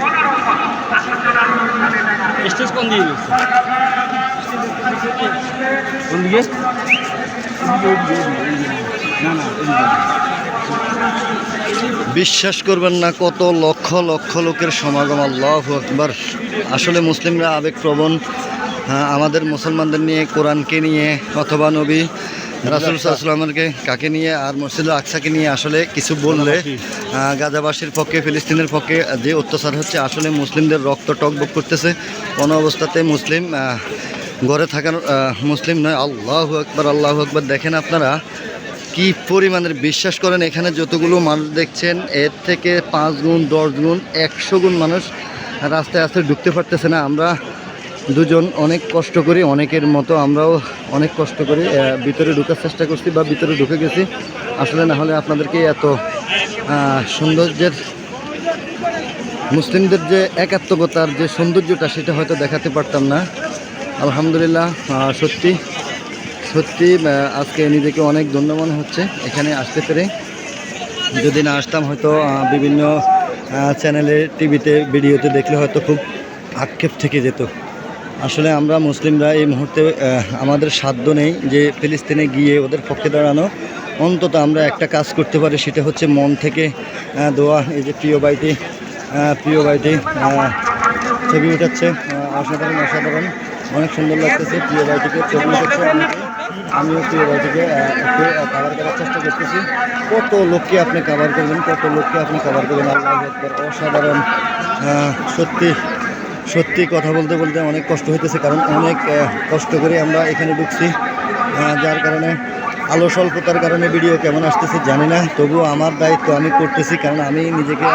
কোন কোন দিকে বিশ্বাস করবেন না কত লক্ষ লক্ষ লোকের সমাগম আল্লাহ আকবার। আসলে মুসলিমরা আবেগপ্রবণ। হ্যাঁ, আমাদের মুসলমানদের নিয়ে কোরআনকে নিয়ে অথবা নবী রাসুল সাল্লামকে কাকে নিয়ে আর মসজিদুল আকসাকে নিয়ে আসলে কিছু বললে গাজাবাসীর পক্ষে ফিলিস্তিনের পক্ষে যে অত্যাচার হচ্ছে আসলে মুসলিমদের রক্ত টকবক করতেছে। কোনো অবস্থাতে মুসলিম ঘরে থাকার মুসলিম নয়। আল্লাহ আকবার আল্লাহ আকবার। দেখেন আপনারা কি পরিমাণের বিশ্বাস করেন? এখানে যতগুলো মানুষ দেখছেন এর থেকে পাঁচ গুণ দশ গুণ একশো গুণ মানুষ রাস্তায় রাস্তায় ঢুকতে পারতেছে না। আমরা দুজন অনেক কষ্ট করি, অনেকের মতো আমরাও অনেক কষ্ট করি ভিতরে ঢুকার চেষ্টা করছি বা ভিতরে ঢুকে গেছি। আসলে না হলে আপনাদেরকে এত সৌন্দর্যের, মুসলিমদের যে একাত্মকতার যে সৌন্দর্যটা সেটা হয়তো দেখাতে পারতাম না। আলহামদুলিল্লাহ সত্যি সত্যি আজকে নিজেকে অনেক ধন্য মনে হচ্ছে এখানে আসতে পেরে। যদি না আসতাম হয়তো বিভিন্ন চ্যানেলে টিভিতে, ভিডিওতে দেখলে হয়তো খুব আক্ষেপ থেকে যেত। আসলে আমরা মুসলিমরা এই মুহূর্তে আমাদের সাধ্য নেই যে ফিলিস্তিনে গিয়ে ওদের পক্ষে দাঁড়ানো। অন্তত আমরা একটা কাজ করতে পারি সেটা হচ্ছে মন থেকে দোয়া। এই যে প্রিয় বাড়িটি প্রিয় আহ, ছবি উঠাচ্ছে অসাধারণ অসাধারণ। অনেক সুন্দর লাগতেছে প্রিয় বাড়িটিকে ছবি উঠাচ্ছে। আমিও প্রিয় বাড়িটিকে একটু কাভার করার চেষ্টা করতেছি। কত লোককে আপনি কাভার করবেন কত লোককে আপনি কাভার করবেন আল্লাহ অসাধারণ। সত্যি সত্যি কথা বলতে বলতে অনেক কষ্ট হইতেছে, কারণ অনেক কষ্ট করে আমরা এখানে ঢুকছি। যার কারণে আলো স্বল্পতার কারণে ভিডিও কেমন আসতেছে জানি না, তবুও আমার দায়িত্ব আমি করতেছি, কারণ আমি নিজেকে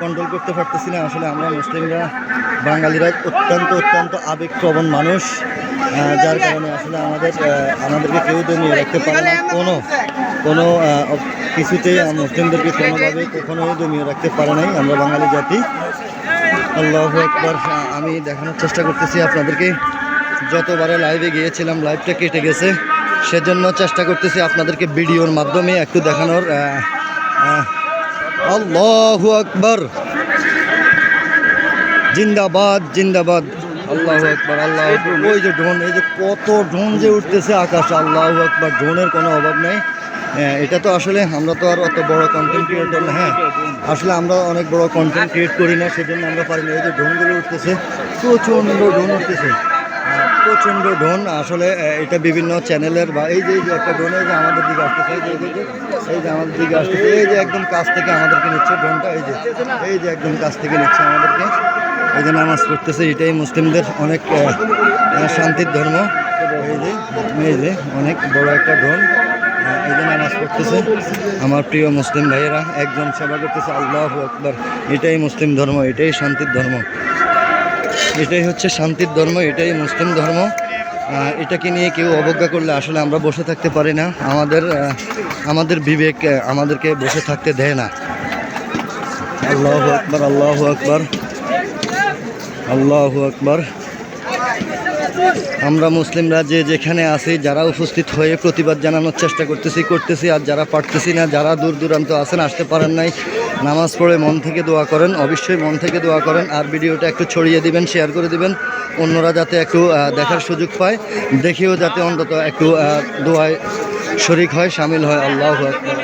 কন্ট্রোল করতে পারতেছি না। আসলে আমরা মুসলিমরা, বাঙালিরা অত্যন্ত অত্যন্ত আবেগপ্রবণ মানুষ। যার কারণে আসলে আমাদের আমাদেরকে কেউ দমিয়ে রাখতে পারে না কোনো। কোনো কিছুতেই মুসলিমদেরকে কোনোভাবে কখনোই দমিয়ে রাখতে পারে নাই। আমরা বাঙালি জাতি। আল্লাহ একবার আমি দেখানোর চেষ্টা করতেছি আপনাদেরকে। যতবারে লাইভে গিয়েছিলাম লাইভটা কেটে গেছে। সেজন্য চেষ্টা করতেছি আপনাদেরকে ভিডিওর মাধ্যমে একটু দেখানোর। আল্লাহ আকবর। জিন্দাবাদ জিন্দাবাদ। আল্লাহ আকবর, আল্লাহ ওই যে ড্রোন এই যে কত ড্রোন যে উঠতেছে আকাশে, আল্লাহ আকবর। ড্রোনের কোনো অভাব নেই। এটা তো আসলে আমরা তো আর অত বড় কন্টেন্ট ক্রিয়েটর না হ্যাঁ। আসলে আমরা অনেক বড় কন্টেন্ট ক্রিয়েট করি না, সেজন্য আমরা পারি না। এই যে ড্রোনগুলো উঠতেছে, প্রচণ্ড ড্রোন উঠতেছে। প্রচণ্ড ড্রোন, আসলে এটা বিভিন্ন চ্যানেলের বা এই যে একটা ড্রোন, এই যে আমাদের দিকে আসতেছে, এই যে, এই যে- আমাদের দিকে আসতেছে, এই যে একদম কাছ থেকে আমাদেরকে নিচ্ছে ড্রোনটা, এই যে এই যে একদম কাছ থেকে নিচ্ছে আমাদেরকে। এই যে নামাজ পড়তেছে, এটাই মুসলিমদের অনেক শান্তির ধর্ম। এই যে এই যে, অনেক বড় একটা ড্রোন। এই নামাজ পড়তেছে। আমার প্রিয় মুসলিম ভাইয়েরা, একজন সেবা করতেছে, আল্লাহ আকবর। এটাই মুসলিম ধর্ম, এটাই শান্তির ধর্ম। এটাই হচ্ছে শান্তির ধর্ম, এটাই মুসলিম ধর্ম। এটাকে নিয়ে কেউ অবজ্ঞা করলে আসলে আমরা বসে থাকতে পারি না। আমাদের আমাদের বিবেক আমাদেরকে বসে থাকতে দেয় না। আল্লাহ আকবর আল্লাহ আকবর। আল্লাহ আকবর। আমরা মুসলিমরা যে যেখানে আছি, যারা উপস্থিত হয়ে প্রতিবাদ জানানোর চেষ্টা করতেছি করতেছি, আর যারা পারতেছি না, যারা দূর দূরান্ত আছেন, আসতে পারেন নাই, নামাজ পড়ে মন থেকে দোয়া করেন, অবশ্যই মন থেকে দোয়া করেন, আর ভিডিওটা একটু ছড়িয়ে দিবেন, শেয়ার করে দিবেন, অন্যরা যাতে একটু দেখার সুযোগ পায় দেখেও যাতে অন্তত একটু দোয়ায় শরিক হয়, সামিল হয়, আল্লাহ আকবর।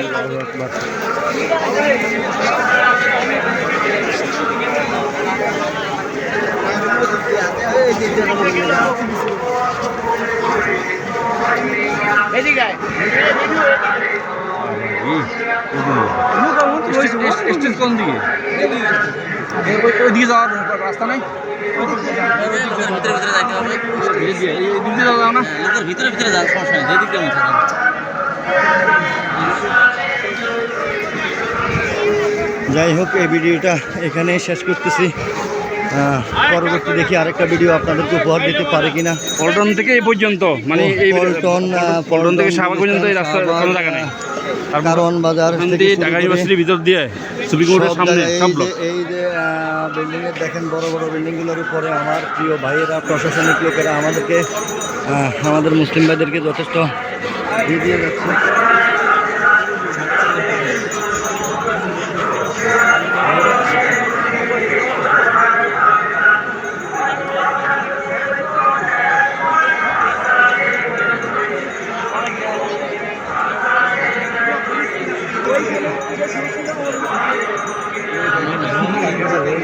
স্টেজ কোন দিকে ওইদিকে যাওয়ার রাস্তা নাই ভিতরে ভিতরে যাইতে হবে দিকে এই দিক দিয়ে যাও না লোকের ভিতরে ভিতরে যাওয়ার সমস্যা নেই যেদিক দিয়ে মন যাই হোক এই ভিডিওটা এখানেই শেষ করতেছি। পরবর্তী দেখি আরেকটা ভিডিও আপনাদেরকে উপহার দিতে পারে কিনা। পল্টন থেকে এই পর্যন্ত মানে এই পল্টন পল্টন থেকে শাহবাগ পর্যন্ত এই রাস্তা কোনো জায়গা নেই। কারণ বাজার থেকে ঢাকা ইউনিভার্সিটির ভিতর দিয়ে সুপ্রিম কোর্টের সামনে এই যে বিল্ডিং এর দেখেন বড় বড় বিল্ডিংগুলোর উপরে আমার প্রিয় ভাইয়েরা প্রশাসনিক লোকেরা আমাদেরকে আমাদের মুসলিম ভাইদেরকে যথেষ্ট দিয়ে যাচ্ছে